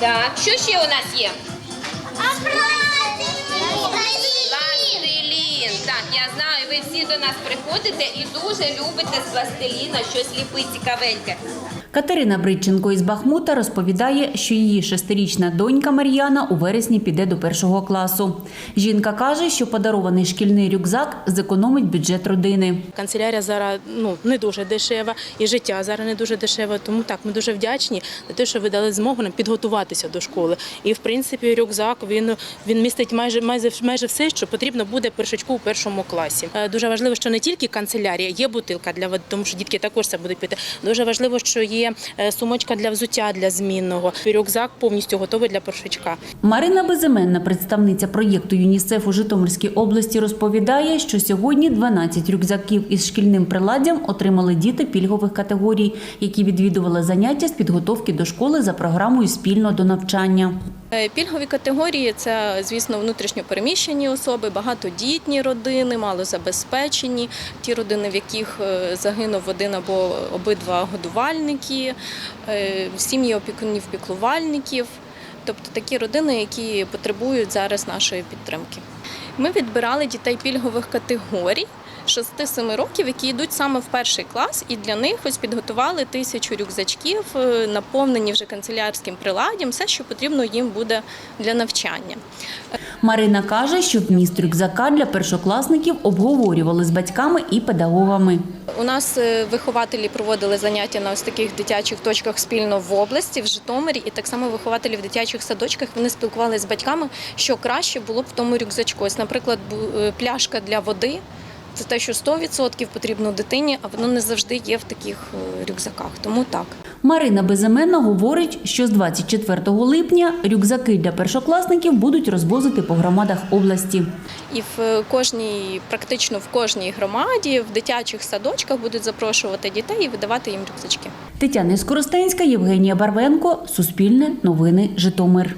Так, що ще у нас є? Пластилін. Ви всі до нас приходите і дуже любите з пластиліна щось ліпити цікавеньке. Катерина Бриченко із Бахмута розповідає, що її шестирічна донька Мар'яна у вересні піде до першого класу. Жінка каже, що подарований шкільний рюкзак зекономить бюджет родини. Канцелярія зараз ну не дуже дешева, і життя зараз не дуже дешеве. Тому так ми дуже вдячні за те, що ви дали змогу нам підготуватися до школи. І в принципі, рюкзак він, він містить майже майже майже все, що потрібно буде першачку у першому класі. Дуже важливо, що не тільки канцелярія, є бутилка для води, тому що дітки також це будуть пити. Дуже важливо, що є е, сумочка для взуття для змінного. Рюкзак повністю готовий для першачка. Марина Безименна, представниця проєкту ЮНІСЕФ у Житомирській області, розповідає, що сьогодні 12 рюкзаків із шкільним приладдям отримали діти пільгових категорій, які відвідували заняття з підготовки до школи за програмою спільно до навчання. Е, Пільгові категорії це, звісно, внутрішньо переміщені особи, багатодітні родини, малозабезпечені, ті родини, в яких е, загинув один або обидва годувальники, е, сім'ї опікунів-піклувальників, тобто такі родини, які потребують зараз нашої підтримки. Ми відбирали дітей пільгових категорій. 6-7 років, які йдуть саме в перший клас, і для них ось підготували тисячу рюкзачків, е, наповнені вже канцелярським приладдям, все, що потрібно їм буде для навчання. Марина каже, що вміст рюкзака для першокласників обговорювали з батьками і педагогами. У нас е, вихователі проводили заняття на ось таких дитячих точках спільно в області, в Житомирі, і так само вихователі в дитячих садочках вони спілкувалися з батьками, що краще було б в тому рюкзачку. Ось, наприклад, е, пляшка для води. Це те, що 100% потрібно дитині, а воно не завжди є в таких е, рюкзаках. Тому так. Марина Безименна говорить, що з 24 липня рюкзаки для першокласників будуть розвозити по громадах області. І в кожній, практично в кожній громаді, в дитячих садочках будуть запрошувати дітей і видавати їм рюкзачки. Тетяна Скоростенська, Євгенія Барвенко, Суспільне, Новини, Житомир.